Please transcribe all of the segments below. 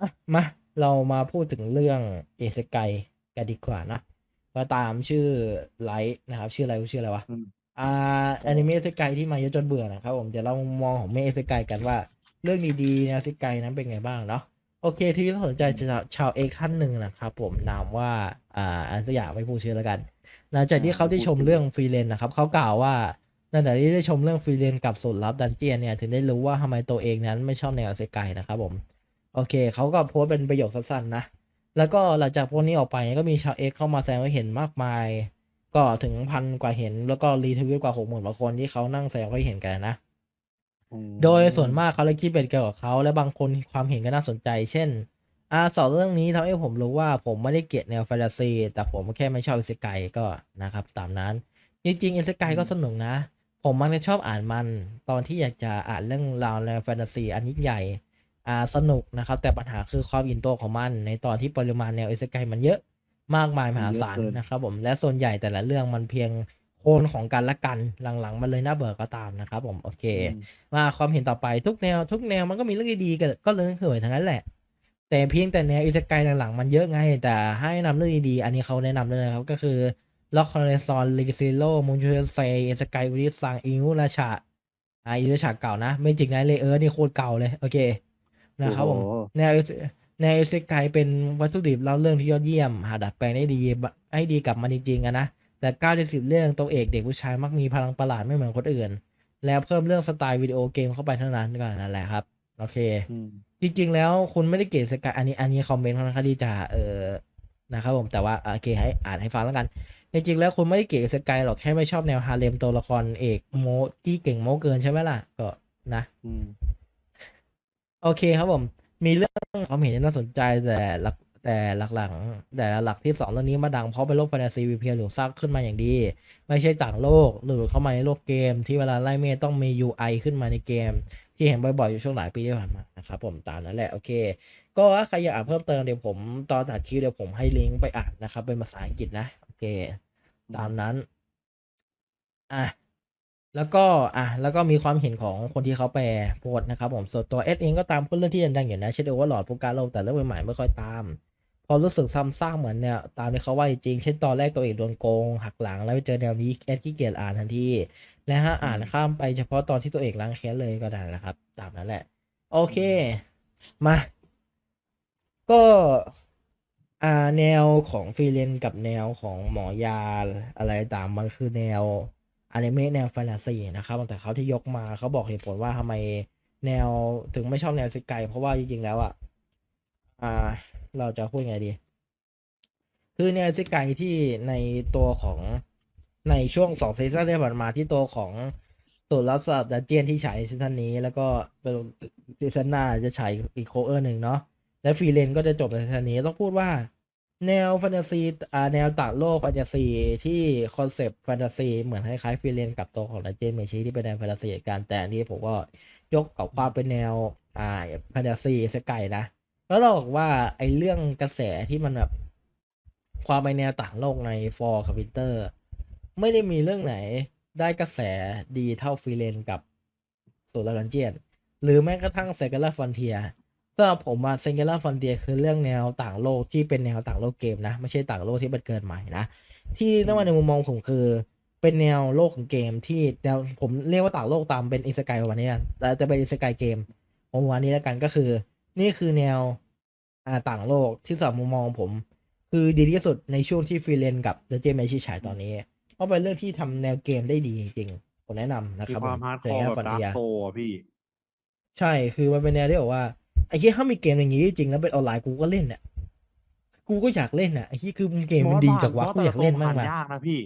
อะมาเรามาพูดถึงเรื่องเอเซไกกันดีกว่านะก็ตามชื่อไลท์นะครับ ชื่ออะไรชื่ออะไรวะอืมอ่าแอนิเมะเอเซไกที่มาเยอะจนเบื่อนะครับผมเดี๋ยวเรามองของเมะเอเซไกกันว่า เรื่องดีๆแนวเอเซไกนั้นเป็นไงบ้างเนาะโอเค ที่น่าสนใจจากชาวเอกท่านหนึ่งนะครับผมนามว่าอ่าอันสยามไม่พูดชื่อแล้วกันหลังจากที่เขาได้ชมเรื่องฟรีเลนนะครับเขากล่าวว่าหลังจากที่ได้ชมเรื่องฟรีเลนกับสูตรลับดันเจียนเนี่ยถึงได้รู้ว่าทำไมตัวเองนั้นไม่ชอบแนวเซไกนะครับผม โอเคเขาก็โพสเป็นประโยคสั้นๆนะ แล้วก็หลังจากโพสนี้ออกไปก็มีชาวเอ็กเข้ามาแสดงความเห็นมากมาย ก็ถึงพันกว่าเห็น แล้วก็รีทวิตกว่าหกหมื่นกว่าคนที่เขานั่งแสดงความเห็นกันนะ โดยส่วนมากเขาเลยคิดเป็นเกี่ยวกับเขาและบางคนความเห็นก็น่าสนใจ เช่นอาสองเรื่องนี้ทำให้ผมรู้ว่าผมไม่ได้เกลียดแนวแฟนตาซี แต่ผมแค่ไม่ชอบอิสไกก็นะครับ ตามนั้น จริงๆอิสไกก็สนุกนะ ผมมักจะชอบอ่านมัน ตอนที่อยากจะอ่านเรื่องราวแนวแฟนตาซีอันยิ่งใหญ่ อ่าสนุกนะครับ แต่ปัญหาคือความอินโตของมัน ในตอนที่ปริมาณแนวอิสไกมันเยอะมากมายมหาศาลนะครับผมและส่วนใหญ่แต่ละเรื่องมันเพียงโคนของกันและกันหลังๆ มันเลยน่าเบื่อก็ตามนะครับผมโอเคอืมมาความเห็นต่อไปทุกแนว ทุกแนวมันก็มีเรื่องดีๆก็ก็เรื่องเหื่อยทั้งนั้นแหละ แต่เพียงแต่แนวอิสกายหลังๆ มันเยอะไง แต่ให้นำเรื่องดีๆอันนี้เขาแนะนำเลยนะครับ ก็คือล็อกคอนเนซอนลิกซิโลมูนชูเซอิสกายอุริซังอิงุราชาอ่าอิราชาเก่านะไม่จริงนะเลเออร์นี่โคตรเก่าเลยโอเค นะครับผมโอ้โหแนวแนวอิสกายเป็นวัตถุดิบเล่าเรื่องที่ยอดเยี่ยม หาดัดแปลงได้ดีให้ดีกับมันจริงๆอะนะ แต่9ก้าในสิบเรื่องตัวเอกเด็กผู้ชายมักมีพลังประหลาดไม่เหมือนคนอื่น แล้วเพิ่มเรื่องสไตล์วิดีโอเกมเข้าไปเท่านั้นก็นั่นแหละครับ โอเคอืมจริงๆ แล้วคุณไม่ได้เกลียดสกายอันนี้อันนี้คอมเมนต์ค่อนข้างที่จะเออนะครับผมแต่ว่าอะโอเคให้อ่านให้ฟังแล้วกันจริงๆแล้วคุณไม่ได้เกลียดสกายหรอกแค่ไม่ชอบแนวฮาเลมตัวละครเอกโมที่เก่งโมเกินใช่ไหมล่ะ ก็นะอืม โอเคครับผม มีเรื่องความเห็นที่น่าสนใจแต่หลักแต่หลักๆแต่หลักที่สองเรื่องนี้มาดังเพราะเป็นโลกแฟนตาซีวีเพียหรือสร้างขึ้นมาอย่างดี ไม่ใช่ต่างโลกหรือเข้ามาในโลกเกม ที่เวลาไล่เมฆต้องมี UI ขึ้นมาในเกม ที่เห็นบ่อยๆอยู่ช่วงหลายปีที่ผ่านมานะครับผมตามนั้นแหละโอเค ก็ถ้าใครอยากอ่านเพิ่มเติมเดี๋ยวผมตอนตัดคลิปเดี๋ยวผมให้ลิงก์ไปอ่านนะครับเป็นภาษาอังกฤษนะโอเคตามนั้นอะ แล้วก็อะแล้วก็มีความเห็นของคนที่เขาแปลโพสต์นะครับผมส่วนตัวเอสเองก็ตามพวกเรื่องที่ดังๆอยู่นะเช่นโอเวอร์ลอดพวกการโลกแต่เรื่องใหม่ๆไม่ค่อยตาม พอรู้สึกซ้ำซากเหมือนเนี่ยตามที่เขาว่าจริงๆเช่นตอนแรกตัวเอกโดนโกง หักหลังแล้วไปเจอแนวนี้เอสขี้เกียจอ่านทันทีและถ้าอ่านข้ามไปเฉพาะตอนที่ตัวเอกล้างแค้นเลยก็ได้นะครับ ตามนั้นแหละ โอเคมา ก็อ่าแนวของฟรีเลนกับแนวของหมอยาอะไรต่างมันคือแนว อนิเมะแนวแฟนตาซีนะครับแต่เขาที่ยกมาเขาบอกเหตุผลว่าทำไมแนวถึงไม่ชอบแนวสกายเพราะว่าจริงๆแล้วอะอ่าเราจะพูดไงดี คือแนวสกายที่ในตัวของในช่วงสองซีซั่นที่ผ่านมาที่ตัวของตัวรับสำหรับดันเจียนที่ฉายซีซั่นนี้ แล้วก็เป็นซีซั่นหน้าจะฉายอีกโคเออร์หนึ่งเนาะและฟรีเลนก็จะจบในซีซั่นนี้ต้องพูดว่า แนวแฟนตาซีอ่าแนวต่างโลกแฟนตาซีที่คอนเซปต์แฟนตาซีเหมือนคล้ายๆฟรีเลนกับตัวของดันเจนเมชีที่เป็นแนวแฟนตาซีกันแต่อันนี้ผมก็ยกกับความเป็นแนวอ่าแฟนตาซีสกายนะแล้วเราบอกว่าไอ้เรื่องกระแสที่มันแบบความไปแนวต่างโลกในฟอร์กับวินเตอร์ไม่ได้มีเรื่องไหนได้กระแสดีเท่าฟรีเลนกับโซลารันเจียนหรือแม้กระทั่งเซก u ล a ฟ f นเทีย สำหรับผมอะเซก u ล a ฟ f นเทียคือเรื่องแนวต่างโลกที่เป็นแนวต่างโลกเกมนะ ไม่ใช่ต่างโลกที่เป็นเกิดใหม่นะ ที่ต้องมาในมุมมองผมคือ เป็นแนวโลกของเกมที่แนวผมเรียกว่าต่างโลกตามเป็นอิสกายประมาณนี้นะแต่จะเป็นอิสกายเกมผมวันนี้แล้วกันก็คือ นี่คือแนวอ่าต่างโลกที่สำหรับมุมมองผม คือดีที่สุดในช่วงที่ฟรีเลนกับเดเจมชิฉายตอนนี้ เพราะเป็นเรื่องที่ทำแนวเกมได้ดีจริงๆผมแนะนำนะมีครับความผมฮาร์ดคเดี๋อยวร์ให้แบบฟันดาเดียร์โซอะพี่ใช่คือมันเป็นแนวที่แบบว่า ไอ้ที่ถ้ามีเกมอย่างนี้จริงๆแล้วเป็นออนไลน์กูก็เล่นเนี่ยกูก็อยากเล่นอะไอ้ที่คือเกมมันดีจากวะกูอยากเล่นมากเลเลยยากนะพี่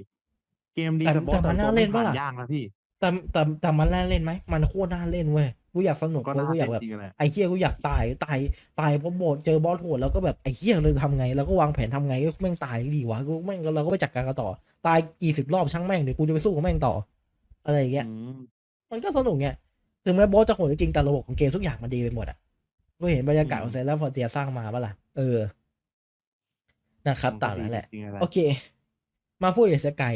เกมดีแต่แต่บอสแต่มันน่าเล่นปะล่ะยากนะพี่แต่แต่แต่มันน่าเล่นไหมมันโคตรน่าเล่นเว้ยกูอยากสนุกก็เว้ยน่ากูอยากเล่แบบนจริงแหละไอ้เฮียกูอยากตายตายตายเพราะโบสเจอบอสโหดแล้วก็แบบไอ้เฮียเราทำไงแล้วก็วางแผนทำไงก็แม่งตายดีวะกูแม่งเราก็ไปจัดการกันต่อ ตายกี่สิบรอบช่างแม่งเดี๋ยวกูจะไปสู้กับแม่งต่อ อะไรอย่างเงี้ยอืมมันก็สนุกไงถึงแม้บอสจะโหดจริงๆแต่ระบบของเกมทุกอย่างมันดีไปหมดอะ ก็เห็นบรรยากาศของเซนแล้วฟอร์เจียสร้างมาปะล่ะ เออ นะครับตามนั้นแหละจริงๆโอเค มาพูดอิสกาย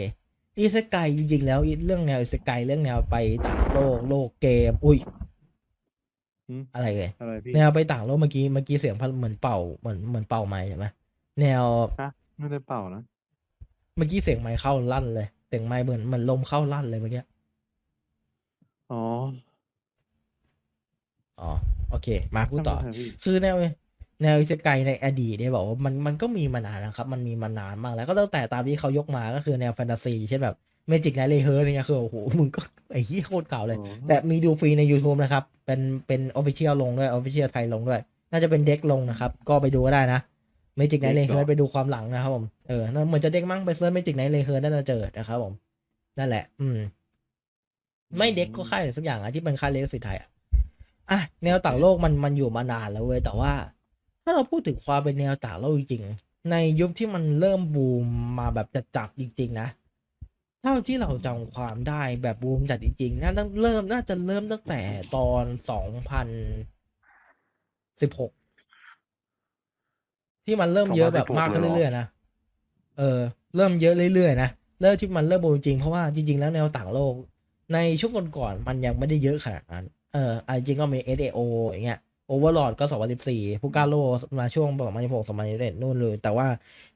อิสกายจริงๆแล้วเรื่องแนวอิสกายเรื่องแนวไปต่างโลกโลกเกม อุ้ยหืมอะไรเลยอะไรพี่แนวไปต่างโลกเมื่อกี้เมื่อกี้เสียงพัดเหมือนเป่าเหมือนเหมือนเป่าไม้ใช่ไหมแนวฮะไม่ได้เป่านะเมื่อกี้เสียงไม้เข้าลั่นเลยเสียงไม้เหมือนเหมือนลมเข้าลั่นเลยเมื่อกี้อ๋อ อ๋อโอเค มาพูดต่อช่างมันเถะพี่คือแนวแนวอิเซไกในอดีตเนี่ยบอกว่ามันมันก็มีมานานนะครับ มันมีมานานมากแล้วก็ตั้งแต่ตามที่เขายกมาก็คือแนวแฟนตาซีเช่นแบบเมจิกไนท์เลเฮอร์เนี่ยคือโอ้โหมึงก็ไอ้ที่โคตรเก่าเลยอ๋อแต่มีดูฟรีใน YouTube นะครับ เป็นเป็นออฟฟิเชียลลงด้วยออฟฟิเชียลไทยลงด้วย น่าจะเป็นเด็กลงนะครับ ก็ไปดูก็ได้นะเมจิกไนท์เลเฮอร์ไปดูความหลังนะครับผมเออน่าเหมือนจะเด็กมั้งไปเซิร์ชเมจิกไนท์เลเฮอร์น่าจะเจอนะครับผมนั่นแหละ อืม ไม่เด็กก็ค่ายสักอย่างอะที่เป็นค่ายเลกสิไทยอะ อะแนวต่างโลกมันมันอยู่มานานแล้วเว้ยแต่ว่า ถ้าเราพูดถึงความเป็นแนวต่างโลกจริงๆในยุคที่มันเริ่มบูมมาแบบจัดๆจริง ๆ นะเท่าที่เราจำความได้แบบบูมจัดจริงๆน่าต้องเริ่มน่าจะเริ่มตั้งแต่ตอนสองพันสิบหกที่มันเริ่มเยอะแบบมากขึ้นเรื่อยๆนะเออ เริ่มเยอะเรื่อยๆนะเริ่มที่มันเริ่มบูมจริงเพราะว่าจริง ๆ แล้วแนวต่างโลก ในช่วงก่อนๆมันยังไม่ได้เยอะขนาดนั้น เอออะจริงก็มี SAO อย่างเงี้ยโอเวอร์ลอดก็ 2014พูกาโลมาช่วงประมาณ2016 2021นู่นเลย แต่ว่า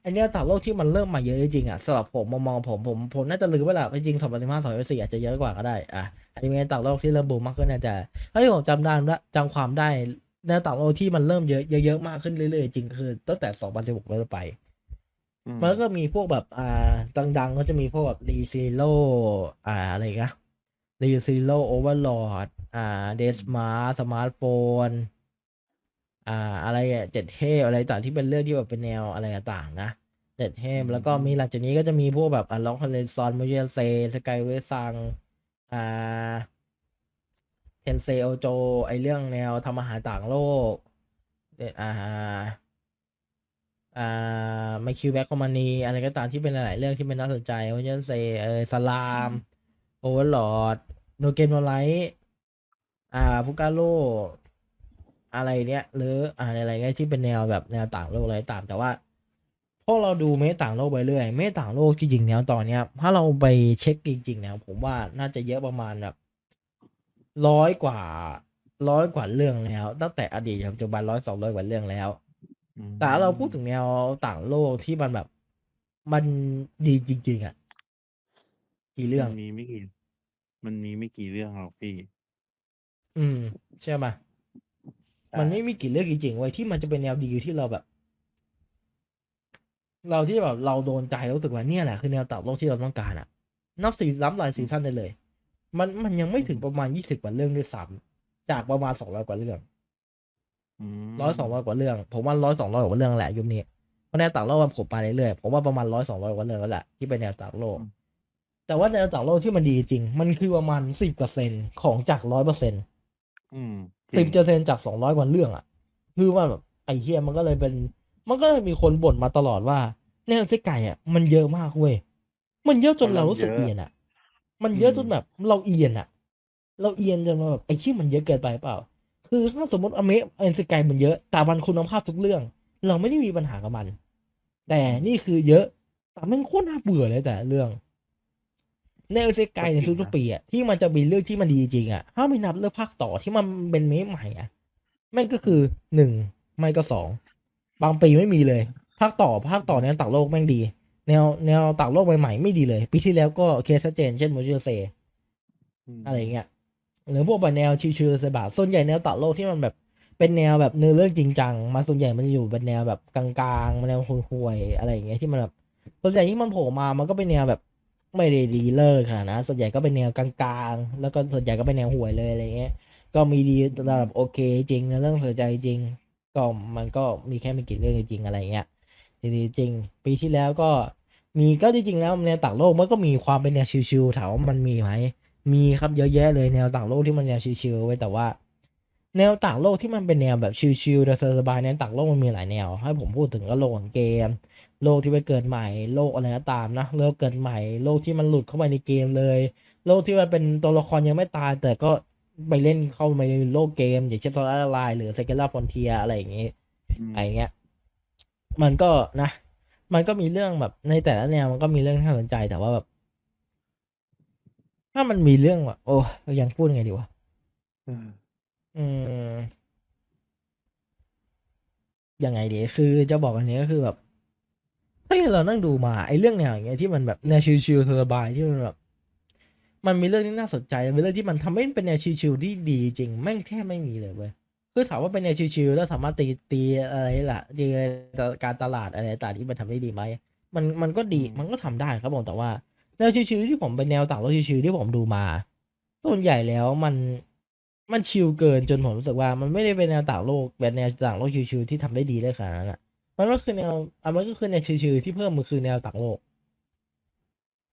อันเนี้ยต่างโลกที่มันเริ่มมาเยอะจริงๆอะสำหรับผมมองมองผมผมผมน่าจะลืมไปละจริงๆ2015 2014อาจจะเยอะกว่าก็ได้อะอันนี้เป็นต่างโลกที่เริ่มบูมมากขึ้นน่าจะถ้าที่ผมจำได้ละจำความได้แนวต่างโลกที่มันเริ่มเยอะเยอะๆมากขึ้นเรื่อยๆจริงคือตั้งแต่ 2016เป็นต้นไปอืมันก็มีพวกแบบอ่าดังๆ ก็จะมีพวกแบบรีซีโ o อ่าอะไรอีกันรีซีโ o โอเวอร์ลอด อ่าเดสมาสมาร์ทโฟน อ่า อะไรอะเจ็ดเทพอะไรต่างที่เป็นเรื่องที่แบบเป็นแนวอะไรต่างๆนะเจ็ดเทพแล้วก็มีหลังจากนี้ก็จะมีพวกแบบอ่าล็อกคอนเลนซอนมูเยเซสกายเวซัง อ่าเทนเซโอโจ ไอเรื่องแนวทำอาหารต่างโลกเอ่ออ่าอ่าไมคิวแบ็กคอมานีอะไรก็ตามที่เป็นหลาย ๆ เรื่องที่เป็นน่าสนใจวันยันเซเออสลาม โอเวอร์ลอดโนเกมโนไลท์ อ่าพุกาโลอะไรเนี้ยหรืออ่าอะไรเงี้ยที่เป็นแนวแบบแนวต่างโลกอะไรตามแต่ว่าพอเราดูเมตต่างโลกไปเรื่อยเมตต่างโลกจริงๆแล้วตอนเนี้ย ถ้าเราไปเช็คจริงๆแล้วผมว่าน่าจะเยอะประมาณแบบร้อยกว่าร้อยกว่าเรื่องแล้ว ตั้งแต่อดีตจนปัจจุบันร้อยสองร้อยกว่าเรื่องแล้วอืมแต่ถ้าเราพูดถึงแนวต่างโลกที่มันแบบมันดีจริง ๆ อะ กี่เรื่องมันมีไม่กี่มันมีไม่กี่เรื่องหรอกพี่ อืมใช่ไหมใช่มันไม่มีกี่เรื่องจริงๆไว้ยที่มันจะเป็นแนวดีที่เราแบบ เราที่แบบเราโดนใจแล้วรู้สึกว่าเนี่ยแหละคือแนวต่างโลกที่เราต้องการอะนับสีล้ำหลายซีซั่นได้เลย มันมันยังไม่ถึงประมาณยี่สิบกว่าเรื่องด้วยซ้ำจากประมาณสองร้อยกว่าเรื่องมร้อยสองร้อยกว่าเรื่อง ผมว่าร้อยสองร้อยกว่าเรื่องแหละยุคนี้เพราะแนวต่างโลกมันผมไปเรื่อยๆผมว่าประมาณร้อยสองร้อยกว่าเรื่องแล้วแหละที่เป็นแนวต่างโลก แต่ว่าแนวต่างโลกที่มันดีจริง มันคือประมาณสิบเปอร์เซ็นของจากร้อยเปอร์เซ็นอืม สิบเปอร์เซ็นจากสองร้อยกว่าเรื่องอะ คือว่าแบบไอ้เฮียมันก็เลยเป็น มันก็เลยมีคนบ่นมาตลอดว่าแนวเส้ไก่อะ มันเยอะมากเว้ย มันเยอะจนเรารู้สึกเอียนอะ มันเยอะจนแบบเราเอียนอะ เราเอียนจนมาแบบไอ้ชี่มันเยอะเกินไปเปล่า คือถ้าสมมติอเมะเอ็นสกายมันเยอะ แต่มันคุณภาพทุกเรื่อง เราไม่ได้มีปัญหากับมัน แต่นี่คือเยอะ แต่มันโคตรน่าเบื่อเลยแต่เรื่อง ในเอเซกายในทุกๆปีอะที่มันจะมีเรื่องที่มันดีจริงอะถ้าไม่นับเรื่องภาคต่อที่มันเป็นเมะใหม่อะแม่งก็คือหนึ่งไม่ก็สองบางปีไม่มีเลย ภาคต่อภาคต่อแนวต่างโลกแม่งดี แนวแนวต่างโลกใหม่ๆไม่ดีเลย ปีที่แล้วก็เคสเจน เช่นโมจิเซมอะไรเงี้ยหรือพวกแบบแนวชิวๆสบาส่วนใหญ่แนวต่างโลกที่มันแบบเป็นแนวแบบเนื้อเรื่องจริงจังมาส่วนใหญ่มันจะอยู่เป็นแนวแบบกลางๆแนวห่วยๆอะไรอย่างเงี้ยที่มันแบบส่วนใหญ่ที่มันโผล่มามันก็เป็นแนวแบบ ไม่ได้ดีเลิศขนาดนะ ส่วนใหญ่ก็เป็นแนวกลางๆ แล้วก็ส่วนใหญ่ก็เป็นแนวห่วยเลยอะไรเงี้ย ก็มีดีระดับโอเคจริงนะเรื่องสนใจจริง ก็มันก็มีแค่ไม่กี่เรื่องจริงอะไรเงี้ยดีจริง ปีที่แล้วก็มีก็จริงๆแล้วแนวต่างโลกมันก็มีความเป็นแนวชิวๆถามว่ามันมีไหมมีครับเยอะแยะเลยแนวต่างโลกที่มันแนวชิวๆไว้แต่ว่า แนวต่างโลกที่มันเป็นแนวแบบชิวๆสบายๆแนวต่างโลกมันมีหลายแนว ให้ผมพูดถึงก็โลกของเกม โลกที่ไปเกิดใหม่ โลกอะไรก็ตามนะโลกเกิดใหม่ โลกที่มันหลุดเข้าไปในเกมเลย โลกที่มันเป็นตัวละครยังไม่ตาย แต่ก็ไปเล่นเข้าไปในโลกเกม อย่างเช่นโซลาร์ไลน์หรือเซก e ล่าฟอนเทียอะไรอย่างงี้อืมอะไรเงี้ยมันก็นะ มันก็มีเรื่องแบบในแต่ละแนวมันก็มีเรื่องที่น่าสนใจแต่ว่าแบบ ถ้ามันมีเรื่องแบบโอ้ยังพูดไงดีวะเอออืมยังไงดีคือจะบอกอันนี้ก็คือแบบถ้าเรานั่งดูมาไอ้เรื่องแนวอย่างเงี้ยที่มันแบบแนวชิลๆสบายๆที่มันแบบมันมีเรื่องที่น่าสนใจเป็นเรื่องที่มันทำให้เป็นแนวชิลๆที่ดีจริงแม่งแทบไม่มีเลยเว้ยคือถามว่าเป็นแนวชิลๆแล้วสามารถตีตีอะไรล่ะตีการตลาดอะไรต่างๆที่มันทำได้ดีไหมมันมันก็ดีอืมมันก็ทำได้ครับผมแต่ว่าแนวชิลๆที่ผมเป็นแนวต่างโลกชิลๆที่ผมดูมาส่วนใหญ่แล้วมัน มันชิลเกินจนผมรู้สึกว่ามันไม่ได้เป็นแนวต่างโลกเป็นแนวต่างโลกชิลๆที่ทำได้ดีได้ขนาดนั้นอะ มันก็คือแนวอะมันก็คือแนวชิลๆที่เพิ่มมันคือแนวต่างโลก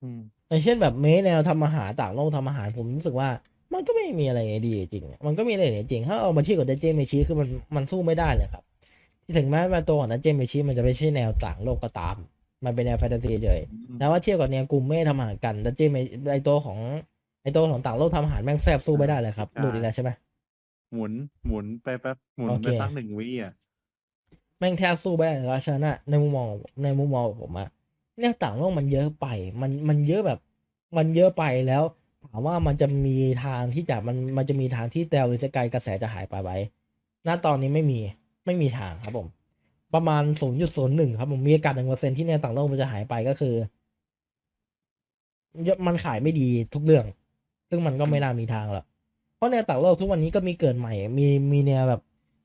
อืมอย่างเช่นแบบเมสแนวทำอาหารต่างโลกทำอาหารผมรู้สึกว่า มันก็ไม่มีอะไรดีจริง มันก็มีอะไรจริงถ้าเอามาเทียบกับเดเจเมชิคือมันมันสู้ไม่ได้เลยครับ ที่ถึงแม้ว่าตัวของเดเจเมชิมันจะไม่ใช่แนวต่างโลกก็ตาม มันเป็นแนวแฟนตาซีเฉยอืมแล้วว่าเทียบกับแนวกลุ่มเมฆทำอาหารกันเดเจเมไอตัวของไอ ตัวของต่างโลกทำอาหารแม่งแซ่บสู้ไม่ได้เลยครับดูดีแล้วใช่ไหม หมุนหมุนไปแป๊บหมุนโอไปเคตั้งหนึ่งวิอะ แม่งแทบสู้ไม่ได้แล้วฉะนั้นอะในมุมมองในมุมมองของผมอะแนวต่างโลกมันเยอะไป มันมันเยอะแบบ มันเยอะไปแล้ว ถามว่ามันจะมีทางที่จะมันมันจะมีทางที่แตวหรือสกายกระแสจะหายไปไหมณตอนนี้ไม่มีไม่มีทางครับผม ประมาณศูนย์จุดศูนย์หนึ่งครับผมมีโอกาสหนึ่งเปอร์เซ็นที่แนวต่างโลกมันจะหายไปก็คือ มันขายไม่ดีทุกเรื่อง ซึ่งมันก็ไม่น่ามีทางหรอกเพราะแนวต่างโลกทุกวันนี้ก็มีเกิดใหม่ มีมีแนวแบบ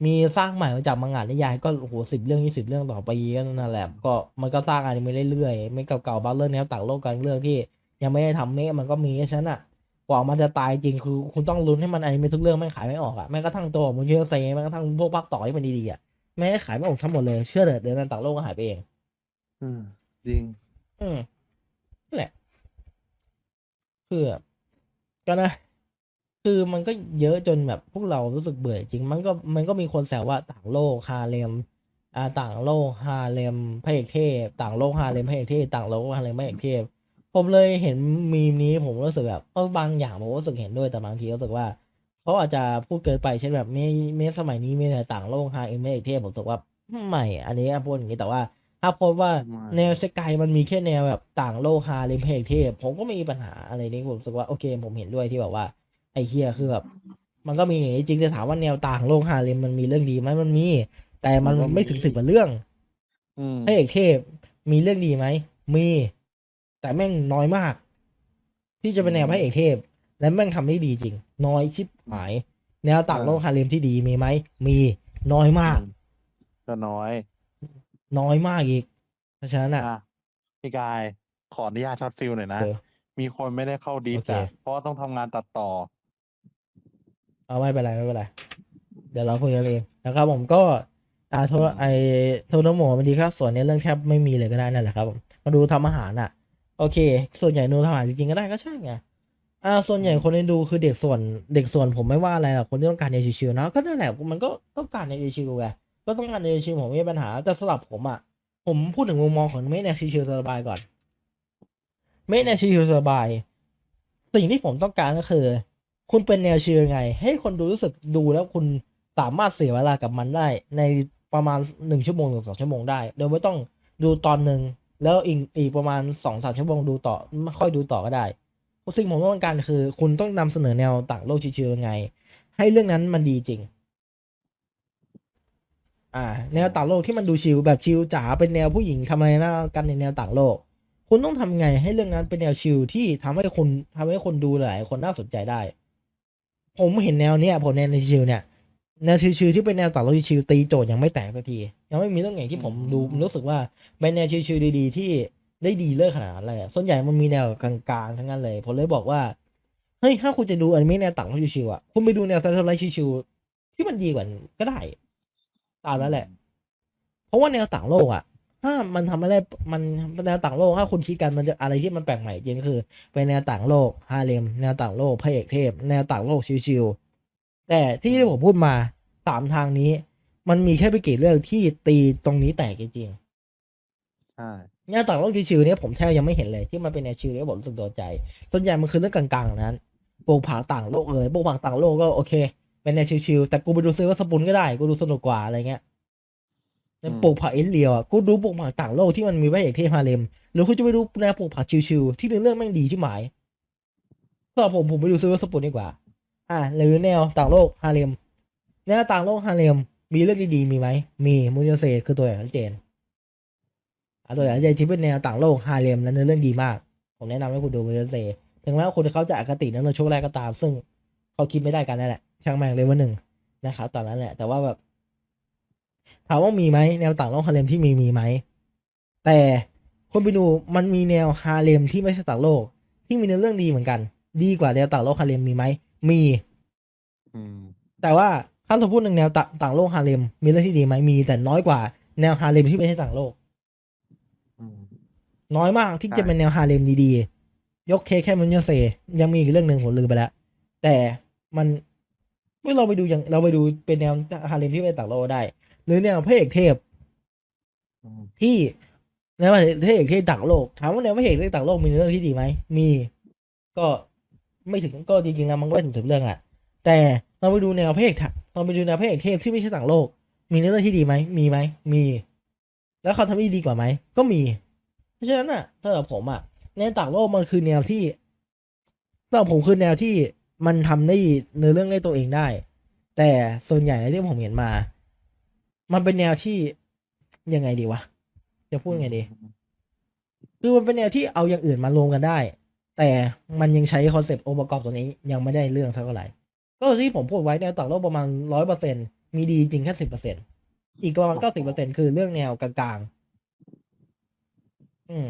มีสร้างใหม่มาจากมังงะนิยายก็โอ้โหสิบเรื่องยี่สิบเรื่องต่อไปก็นั่นแหละก็มันก็สร้างอนิเมะเรื่อยๆไม่เก่าๆบางเรื่องแนวต่างโลกกันเรื่องที่ ยังไม่ได้ทำเมะมันก็มีฉะนั้นอะกว่ามันจะตายจริงคือคุณต้องลุ้นให้มันอนิเมะทุกเรื่องไม่ขายไม่ออกอะแม้กระทั่งตัวมันเชื่อเซแม้กระทั่งพวกภาคต่อที่มันดีๆอะแม้ขายไม่ออกทั้งหมดเลยเชื่อเถอะเดี๋ยวนั้นต่างโลกก็หายไปเอง อืมจริง อืมนั่นแหละคือแบบ ก็นะ คือมันก็เยอะจนแบบพวกเรารู้สึกเบื่อจริง มันก็มันก็มีคนแซวว่าต่างโลกฮาเลมอ่าต่างโลกฮาเลมพระเอกเทพ ต่างโลกฮาเลมพระเอกเทพต่างโลกฮาเลมพระเอกเทพ ผมเลยเห็นมีมนี้ผมรู้สึกแบบเออบางอย่างผมรู้สึกเห็นด้วยแต่บางทีรู้สึกว่าเขาอาจจะพูดเกินไปเช่นแบบเมเมสมัยนี้มีแต่ต่างโลกฮาเลมพระเอกเทพผมรู้สึกว่าไม่อันนี้พูดอย่างนี้แต่ว่า ถ้าพบว่าไม่แนวสกายมันมีแค่แนวแบบต่างโลกฮาเลมเพกเทพ ผมก็ไม่มีปัญหาอะไรนี้ผมรู้สึกว่าโอเค ผมเห็นด้วยที่แบบว่าไอ้เฮียคือแบบมันก็มีอย่างนี้จริงแต่ถามว่าแนวต่างโลกฮาเลมมันมีเรื่องดีไหมมันมี แต่มันมันก็มีไม่ถึงสิบกว่าเรื่องอืมพระเอกเทพมีเรื่องดีไหมมี แต่แม่งน้อยมาก ที่จะเป็นแนวพระเอกเทพ และแม่งทำได้ดีจริง น้อยชิบหาย แนวต่างโลกฮาเลมที่ดีมีไหมมีน้อยมาก ก็น้อย น้อยมากอีก เพราะฉะนั้นอะ อะพี่กายขออนุญาตช็อตฟิลหน่อยนะ เออ มีคนไม่ได้เข้าดีโอเคจ้ะเพราะว่าต้องทำงานตัดต่อ เอาไม่เป็นไรไม่เป็นไรเดี๋ยวเราคุยกันเองนะครับผมก็อ่าโทรอืม ไอโทรโนโมมันดีครับ ส่วนในเรื่องแทบไม่มีเลยก็ได้นั่นแหละครับผมมาดูทำอาหารอะ โอเค ส่วนใหญ่ดูทำอาหารจริงๆก็ได้ก็ใช่ไงอ่าส่วนใหญ่คนที่ดูคือเด็กส่วนเด็กส่วนผมไม่ว่าอะไรหรอกคนที่ต้องการเนยชิวๆนะก็นั่นแหละมันก็ต้องการเนยชิวๆไง ก็ต้องการเนชิวผมไม่มีปัญหา แต่สำหรับผมอะ ผมพูดถึงมุมมองของเมฆเนยชิวๆสบายก่อน เมฆเนยชิวๆสบาย สิ่งที่ผมต้องการก็คือ คุณเป็นแนวชิวยังไง ให้คนดูรู้สึกดูแล้วคุณสามารถเสียเวลากับมันได้ ในประมาณหนึ่งชั่วโมงถึงสองชั่วโมงได้ โดยไม่ต้องดูตอนหนึ่งแล้วอีกอีกประมาณสองสามชั่วโมงดูต่อไม่ค่อยดูต่อก็ได้สิ่งผมต้องการคือ คุณต้องนำเสนอแนวต่างโลกชิวๆยังไง ให้เรื่องนั้นมันดีจริง อ่า แนวต่างโลกที่มันดูชิลแบบชิลจ๋าเป็นแนวผู้หญิงทำอะไรนะกันในแนวต่างโลก คุณต้องทำไงให้เรื่องนั้นเป็นแนวชิลที่ทำให้คนทำให้คนดูหลายคนน่าสนใจได้ ผมเห็นแนวเนี้ยผมแนวในชิลเนี่ยแนวชิลๆที่เป็นแนวต่างโลกชิลตีโจทย์ยังไม่แตกสักที ยังไม่มีเรื่องไหนที่ผมดูอืมรู้สึกว่าเป็นแนวชิลๆดีๆที่ได้ดีเลิศขนาดนั้นเลยอะส่วนใหญ่มันมีแนวกลางๆทั้งนั้นเลยผมเลยบอกว่าเฮ้ยถ้าคุณจะดูอนิเมะแนวต่างโลกชิลๆอะคุณไปดูแนวไซไลท์ชิลๆที่มันดีกว่าก็ได้ ตามนั้นแหละ เพราะว่าแนวต่างโลกอะ ถ้ามันทำอะไรมันแนวต่างโลกถ้าคุณคิดกันมันจะอะไรที่มันแปลกใหม่จริงคือ เป็นแนวต่างโลกฮาเลมแนวต่างโลกพระเอกเทพ แนวต่างโลกชิวๆแต่ที่ที่ผมพูดมาสามทางนี้ มันมีแค่ไม่กี่เรื่องที่ตีตรงนี้แตกจริงใช่ๆแนวต่างโลกชิวๆเนี่ยผมแทบยังไม่เห็นเลยที่มันเป็นแนวชิวแล้วผมรู้สึกโดนใจส่วนใหญ่มันคือเรื่องกลางๆนั้นปลูกผักต่างโลกเลยปลูกผักต่างโลกก็โอเค เป็นแนวชิวๆแต่กูไปดูซื้อว่าสปุนก็ได้ กูดูสนุกกว่าอะไรเงี้ยแล้วปลูกผักเอ็นเรียวอะกูดูปลูกผักต่างโลกที่มันมีพระเอกเทพฮาเลมหรือคุณจะไปดูแนวปลูกผักชิวๆที่เนื้อเรื่องแม่งดีที่หมายสำหรับผมผมไปดูซื้อสปุนดีกว่า อ่าหรือแนวต่างโลกฮาเลมแนวต่างโลกฮาเลมมีเรื่องดีๆมีไหมมีมูนโยเซคือตัวอย่างชัดเจนอะตัวอย่างชัดเจนที่เป็นแนวต่างโลกฮาเลมและเนื้อเรื่องดีมากผมแนะนำให้คุณดูมูนโยเซถึงแม้ว่าคุณเขาจะอคติในช่วงแรกก็ตาม ซึ่งเขาคิดไม่ได้กันนั่นแหละ ช่างแม่งเลยว่าหนึ่งนะครับตอนนั้นแหละ แต่ว่าแบบถามว่ามีไหมแนวต่างโลกฮาเลมที่มีมีไหมแต่คนไปดูมันมีแนวฮาเลมที่ไม่ใช่ต่างโลก ที่มีเนื้อเรื่องดีเหมือนกัน ดีกว่าแนวต่างโลกฮาเลมมีไหมมีอืมแต่ว่าถ้าสมมติหนึ่งแนวต่างต่างโลกฮาเลมมีเรื่องที่ดีไหมมีแต่น้อยกว่าแนวฮาเลมที่ไม่ใช่ต่างโลกอืมน้อยมากที่ใช่จะเป็นแนวฮาเลมดีๆยกเคสแค่มันยเซยังมีอีกเรื่องหนึ่งผมลืมไปแล้วแต่มัน เมื่อเราไปดูอย่างเราไปดูเป็นแนวฮาเลมที่ไม่ใช่ต่างโลกได้ หรือแนวพระเอกเทพอืมที่แนวพระเอกเทพต่างโลกถามว่าแนวพระเอกเทพต่างโลกมีเรื่องที่ดีไหมมีก็ไม่ถึงก็จริงๆแล้วมันก็ไม่ถึงสิบเรื่องอะแต่เราไปดูแนวพระเอกทะเราไปดูแนวพระเอกเทพที่ไม่ใช่ต่างโลก มีเนื้อเรื่องที่ดีไหมมีไหมมี แล้วเขาทำได้ดีกว่าไหมก็มี เพราะฉะนั้นอะสำหรับผมอะแนวต่างโลกมันคือแนวที่สำหรับผมคือแนวที่ มันทำได้เนื้อเรื่องได้ตัวเองได้ แต่ส่วนใหญ่ในที่ผมเห็นมา มันเป็นแนวที่ยังไงดีวะจะพูดไงดี คือมันเป็นแนวที่เอาอย่างอื่นมารวมกันได้ แต่มันยังใช้คอนเซปต์องค์ประกอบตัวนี้ยังไม่ได้เรื่องสักเท่าไหร่ก็ที่ผมพูดไว้แนวต่างโลกประมาณร้อยเปอร์เซ็นมีดีจริงแค่สิบเปอร์เซ็นอีกประมาณเก้าสิบเปอร์เซ็นคือเรื่องแนวกลางๆอืม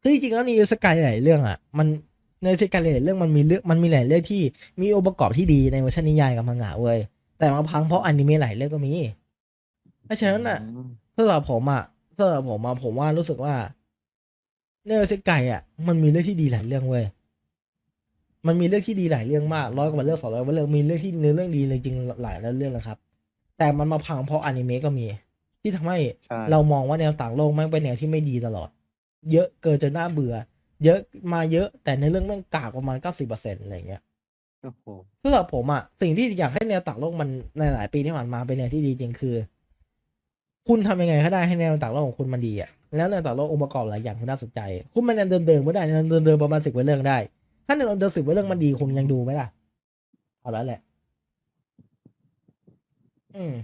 คือจริงๆแล้วนี่สกายหลายเรื่องอะ มัน ในสกายหลายเรื่องมันมีเรื่องมันมีหลายเรื่องที่มีองค์ประกอบที่ดีในเวอร์ชันนิยายกับมังงะเว้ยแต่มาพังเพราะอนิเมะหลายเรื่องก็มีเพราะฉะนั้นอะมสำหรับผมอะสำหรับผมอะผมว่ารู้สึกว่าเนวเซไก่อะมันมีเรื่องที่ดีหลายเรื่องเว้ยมันมีเรื่องที่ดีหลายเรื่องมากร้อยกว่าเรื่องสองร้อยกว่าเรื่องมีเรื่องที่เนื้อเรื่องดีเลยจริงหลายเรื่องนะครับ แต่มันมาพังเพราะอนิเมะก็มี ที่ทำให้ใช่เรามองว่าแนวต่างโลกแม่งเป็นแนวที่ไม่ดีตลอด เยอะเกินจนน่าเบื่อ เยอะมาเยอะแต่ในเรื่องแม่งกากประมาณเก้าสิบเปอร์เซ็นต์อะไรอย่างเงี้ยโอ้โหสำหรับผมอะสิ่งที่อยากให้แนวต่างโลกมันในหลายปีที่ผ่านมาเป็นแนวที่ดีจริงคือ คุณทำยังไงก็ได้ให้แนวต่างโลกของคุณมันดีอะแล้วแนวต่างโลกองค์ประกอบหลายอย่างคุณน่าสนใจ คุณมันแนวเดิมๆไม่ได้แนวเดิมๆประมาณสิบเรื่องได้ ถ้าแนวเดิมสิบเรื่องมันดีคุณยังดูไหมล่ะเอาแล้วแหละ อืม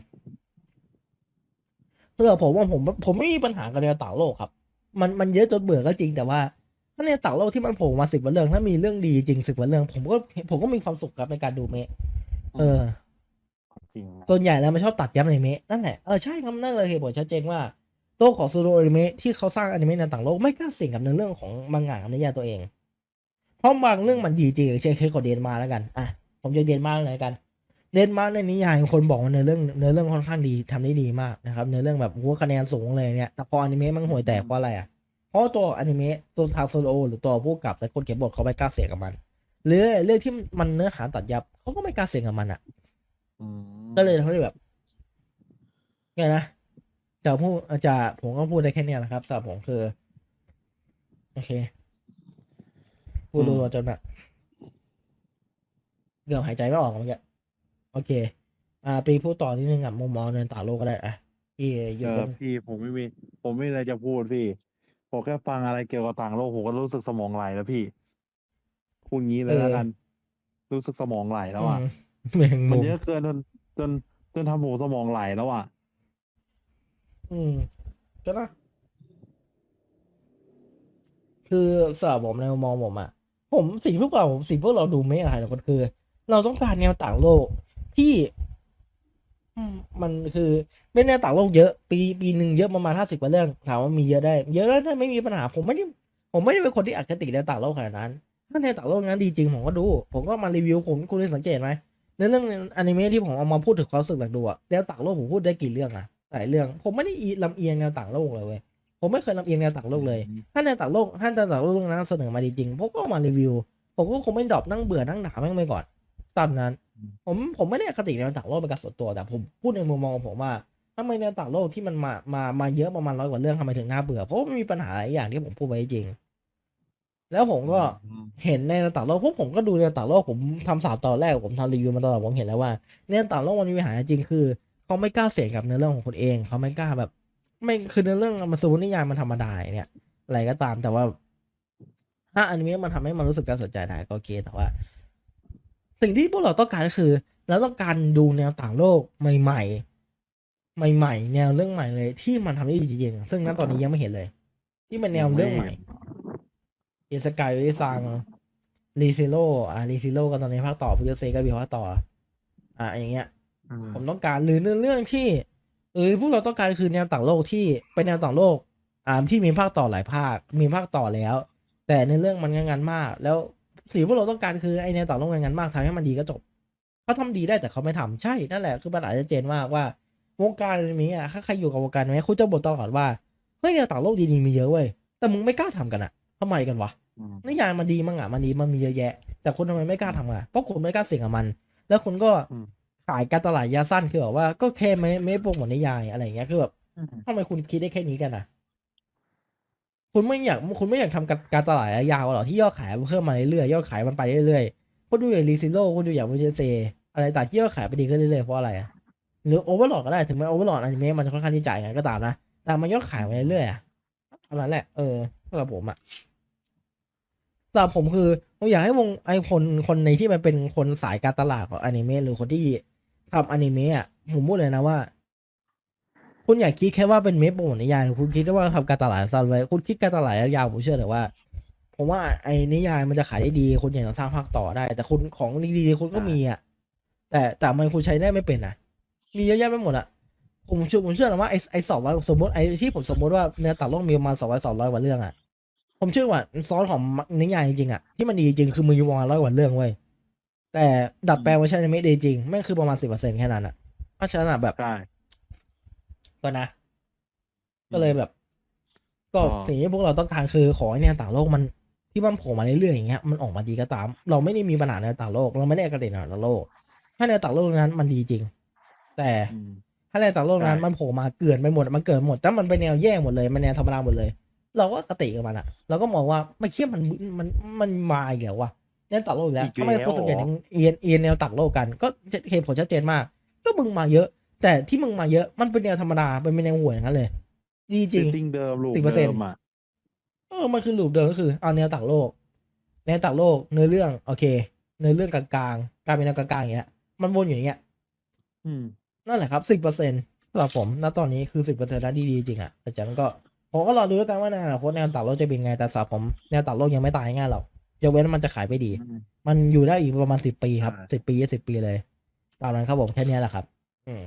สำหรับผมว่าผม ผมไม่มีปัญหากับแนวต่างโลกครับ มันมันเยอะจนเบื่อก็จริงแต่ว่า ถ้าแนวต่างโลกที่มันโผล่มาสิบเรื่องถ้ามีเรื่องดีจริงสิบเรื่อง ผมก็ผมก็มีความสุขกับในการดูเมะเออจริงส่วนใหญ่แล้วมันชอบตัดย้ำอนิเมะนั่นแหละเออใช่ครับนั่นเลยเหตุผลชัดเจนว่าโลกของซูโรอนิเมะที่เขาสร้างอนิเมะในต่างโลกไม่กล้าเสี่ยงกับในเรื่องของมังงะกับนิยายตัวเอง เพราะบางเรื่องมันดีจริงอย่างเช่นเคสของเดนมาร์กแล้วกันอะผมจะเดนมาร์กเลยกันเดนมาร์กในนิยายคนบอกว่าในอเรื่องเนื้อเรื่องค่อนข้างดีทำได้ดีมากนะครับเนื้อเรื่องแบบหัวคะแนนสูงเลยเนี่ยแต่พออนิเมะมันห่วยแตกเพราะอะไรอะ เพราะตัวอนิเมะตัวทางโซโลหรือตัวผู้กำกับและคนเขียนบทเขาไม่กล้าเสี่ยงกับมัน หรือเรื่องที่มันเนื้อหาตัดยับเขาก็ไม่กล้าเสี่ยงกับมันอะอืมก็เลยทำให้แบบไงนะจะพูดจะผมก็พูดได้แค่เนี้ยแหละครับสำหรับผมคือ โอเค พูดรัวๆจนแบบเกือบหายใจไม่ออกเมื่อกี้โอเค อ่า ปีพูดต่อนิดนึงกับมุมมองในต่างโลกก็ได้อะพี่ยเอกอเว้นพี่ผมไม่มี ผมไม่มีอะไรจะพูดพี่ ผมแค่ฟังอะไรเกี่ยวกับต่างโลกผมก็รู้สึกสมองไหลแล้วพี่พูดงี้เลยแล้วกัน รู้สึกสมองไหลแล้วอะอืมแมงมันมุมเยอะเกินจนจนจนทำหมูสมองไหลแล้วอะ อืมก็นะ คือสำหรับผมในมุมมองผมอะผมสิ่งพวกเราสิ่งพวกเราดูไม่อะไรหรอกมันคือ เราต้องการแนวต่างโลกที่อื มมันคือเป็นแนวต่างโลกเยอะ ปีปีหนึ่งเยอะประมาณห้าสิบกว่าเรื่อง ถามว่ามีเยอะได้ เยอะได้ไม่มีปัญหา ผมไม่ได้ผมไม่ได้เป็นคนที่อคติแนวต่างโลกขนาดนั้น ถ้าแนวต่างโลกนั้นดีจริงผมก็ดู ผมก็มารีวิวผมคุณได้สังเกตไหมในเรื่องอนิเมะที่ผมเอามาพูดถึงความรู้สึกอยากดูอะแนวต่างโลกผมพูดได้กี่เรื่องอะหลายเรื่อง ผมไม่ได้อีลำเอียงแนวต่างโลกเลยเว้ยผมไม่เคยลำเอียงแนวต่างโลกเลย ถ้าในต่างโลกถ้าในต่างโลกนั้นเสนอมาดีจริงผมก็เอามารีวิว ผมก็คงไม่ดรอปนั่งเบื่อนั่งด่าแม่งไปก่อนตามนั้นอืม ผมผมไม่ได้อคติในต่างโลกเป็นการส่วนตัวแต่ผมพูดในมุมมองของผมว่าทำไมในต่างโลกที่มันมามามาเยอะประมาณร้อยกว่าเรื่องทำไมถึงน่าเบื่อเพราะว่ามันมีปัญหาหลายอย่างที่ผมพูดไว้จริง แล้วผมก็อืมเห็นในต่างโลกพวกผมก็ดูในต่างโลกผมทำสามตอนแรกผมทำรีวิวมาตลอดผมเห็นแล้วว่าในต่างโลกมันมีปัญหาจริงคือเขาไม่กล้าเสี่ยงกับในอเรื่องของคนเองเขาไม่กล้าแบบ ไม่คือในอเรื่องมันสมมตินิยายมันธรรมดาเนี่ยอะไรก็ตามแต่ว่าถ้าอนิเมะมันทำให้มันรู้สึกการสนใจได้ก็โอเคแต่ว่า สิ่งที่พวกเราต้องการก็คือแล้วต้องการดูแนวต่างโลกใหม่ๆ ใหม่ ๆ แนวเรื่องใหม่เลย ที่มันทำได้ดีจริงๆซึ่งณตอนนี้ยังไม่เห็นเลย ที่มันแนวเรื่องใหม่เอสกายวิซังรีซิโลอะรีซิโลก็ตอนนี้ภาคต่อพิเศษก็มีภาคต่อ อะอย่างเงี้ยอืมผมต้องการหรือเรื่องเรื่องที่เออพวกเราต้องการคือแนวต่างโลกที่เป็นแนวต่างโลก อ่าที่มีภาคต่อหลายภาค มีภาคต่อแล้ว แต่ในเรื่องมันงานๆมาก แล้ว สิ่งที่พวกเราต้องการคือไอแนวต่างโลกงานๆมากทำให้มันดีก็จบเขาทำดีได้แต่เขาไม่ทำใช่นั่นแหละคือปัญหาชัดเจนมากว่าวงการนี้อะถ้าใครอยู่กับวงการนี้คุณจะบ่นตลอดว่าเฮ้ยแนวต่างโลกดีๆมีเยอะเว้ยแต่มึงไม่กล้าทำกันอะทำไมกันวะอืมนิยายมันดีมั้งอะมันดีมันมีเยอะแยะ แต่คนทำไมไม่กล้าทำอะเพราะคุณไม่กล้าเสี่ยงกับมัน แล้วคุณก็อืมขายการตลาดยาสั้นคือแบบว่าก็แค่ไม่ไม่โปรโมทนิยายอะไรอย่างเงี้ยคือแบบอืมทำไมคุณคิดได้แค่นี้กันอะ คุณไม่อยากคุณไม่อยากทำการการตลาดระยะยาวหรอที่ยอดขายมันเพิ่มมาเรื่อยๆยอดขายมันไปเรื่อยๆคุณดูอย่างรีซิโร่คุณดูอย่างวิเจอะไรต่างที่ยอดขายไปดีขึ้นเรื่อยๆเพราะอะไรอะหรือโอเวอร์หลอดก็ได้ถึงแม้โอเวอร์หลอดอนิเมะมันค่อนข้างที่จ่ายไงก็ตามนะแต่มันยอดขายไปเรื่อยๆอะเท่านั้นแหละเออสำหรับผมอะสำหรับผมคือผมอยากให้วงไอคนคนในที่มันเป็นคนสายการตลาดของอนิเมะหรือคนที่ทำอนิเมะอะผมพูดเลยนะว่า คุณอย่าคิดแค่ว่าเป็นเมฟโปรโมทนิยาย คุณคิดว่าทำการตลาดสั้นไว้ คุณคิดการตลาดระยะยาวผมเชื่อเลยว่าผมว่าไอ้นิยายมันจะขายได้ดี คุณอยากจะสร้างภาคต่อได้ แต่คุณของดีๆคุณก็มีอะ แต่แต่ทำไมคุณใช้ได้ไม่เป็นอะมีเยอะแยะไปหมดอะผมเชื่อผมเชื่อนะว่าไอ้ไอ้สองร้อยสมมติไอ้ที่ผมสมมติว่าเนื้อต่างโลกมีประมาณสองร้อยสองร้อยกว่าเรื่องอะผมเชื่อว่าซอสของนิยายจริงๆอะที่มันดีจริงคือมีประมาณร้อยกว่าเรื่องเว้ยแต่ดัดแปลงเวอร์ชันอนิเมะดีจริงแม่งคือประมาณสิบเปอร์เซ็นต์แค่นั้นอะเพราะฉะนั้นแบบใช่ ก็นะ ก็เลยแบบ ก็อ๋อสิ่งที่พวกเราต้องการคือขอให้แนวต่างโลกมันที่มันโผล่มาเรื่อยๆอย่างเงี้ยมันออกมาดีก็ตาม เราไม่ได้มีปัญหาในวต่างโลก เราไม่ได้อกระเด็นในวต่างโลก ถ้าแนวต่างโลกนั้นมันดีจริง แต่อืมถ้าแนวต่างโลกนั้นใช่มันโผล่มาเกลื่อนไปหมดมันเกิดหมดแต่มันเป็นแนวแย่หมดเลยมันแนวธรรมดาหมดเลย เราก็กติกับมันอะเราก็มองว่าไม่เคียมันมันมันมาอีกแล้ววะแนวต่างโลกอีกแล้วทำไมคนส่วนใหญ่ถึงเอียนเอียนแนวต่างโลกกัน ก็เหตุผลชัดเจนมาก ก็มึงมาเยอะ แต่ที่มึงมาเยอะมันเป็นแนวธรรมดาเป็นแนวห่วยอย่างนั้นเลย ดีจริงเซตติ้งเดิมลูก10%เดิมอะเออมันคือลูปเดิมก็คือเอาแนวต่างโลก แนวต่างโลกเนื้อเรื่องโอเค เนื้อเรื่องกลางๆการเป็นแนวกลางๆอย่างเงี้ย มันวนอยู่อย่างเงี้ยอืมนั่นแหละครับสิบเปอร์เซ็นต์สำหรับผมณตอนนี้คือสิบเปอร์เซ็นต์แล้วดีๆจริงอะแต่จากนั้นก็ผมก็รอดูแล้วกันว่าในอนาคตแนวต่างโลกจะเป็นไงแต่สำหรับผมแนวต่างโลกยังไม่ตายง่ายหรอกยกเว้นมันจะขายไปดีอืมมันอยู่ได้อีกประมาณสิบปีครับใช่สิบปียี่สิบปีเลย ตามนั้นครับผมแค่เนี้ยแหละครับ อืม